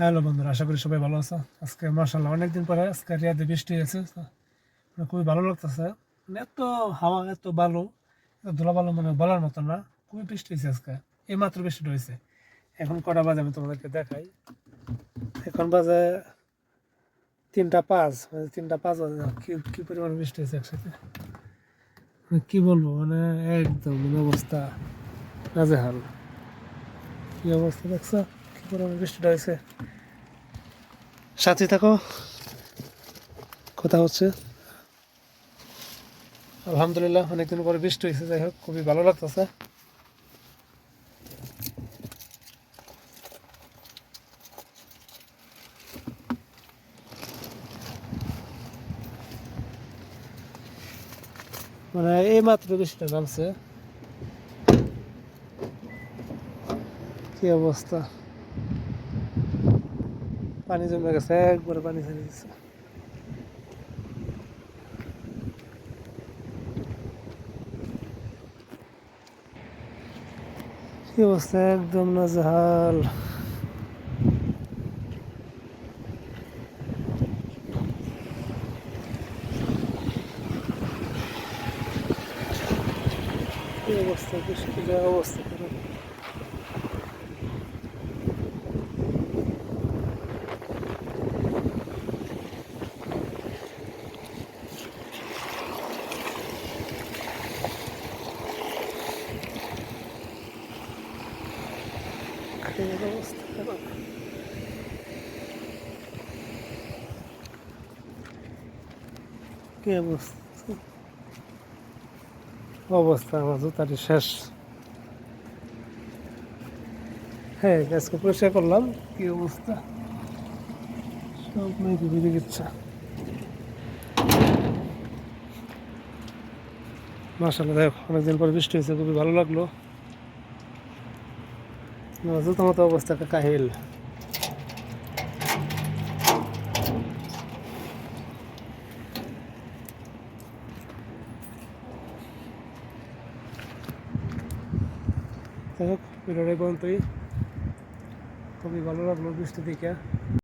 Hello বন্ধুরা, আশা করি সবাই ভালো আছো। আজকে মার্শাল্লাহ অনেকদিন পরে আজকে রিয়াদে বৃষ্টি হয়েছে মানে খুবই ভালো লাগতেছে। মানে এত হাওয়া, এত ভালো ধুলা ভালো মানে বলার মতো না, খুবই বৃষ্টি হয়েছে আজকে এই মাত্র বৃষ্টিটা হয়েছে। এখন কটা বাজে আমি তোমাদেরকে দেখাই। এখন বাজে তিনটা পাঁচ মানে তিনটা পাঁচ বাজে কি কি পরিমাণ বৃষ্টি হয়েছে একসাথে। মানে কি বলব মানে একদম মানে অবস্থা নাজেহাল। কি অবস্থা দেখছ? কি পরিমাণ বৃষ্টিটা হয়েছে? সাথে থাকো। কথা হচ্ছে। আলহামদুলিল্লাহ, অনেকদিন পরে বৃষ্টি হয়েছে যাই হোক, খুবই ভালো লাগতেছে। মানে এই মাত্র বৃষ্টিটা নামছে। কি অবস্থা? পানি জমে গেছে, একবারে পানি ছেড়ে দিচ্ছে কি অবস্থা? একদম নাজেহাল। কি অবস্থা? যা অবস্থা? কি অবস্থা অবস্থা আমার শেষ হ্যাঁ আজকে পরিষ্কার করলাম কি অবস্থা সব মেয়েকে বেরিয়ে গেছে মাসাল্লাহ দেখ অনেকদিন পর বৃষ্টি হয়েছে খুবই ভালো লাগল জুতো মতো অবস্থা কাহিল যাই হোক ভিডিওটা বন্ধুই খুবই ভালো লাগল বৃষ্টি দিকে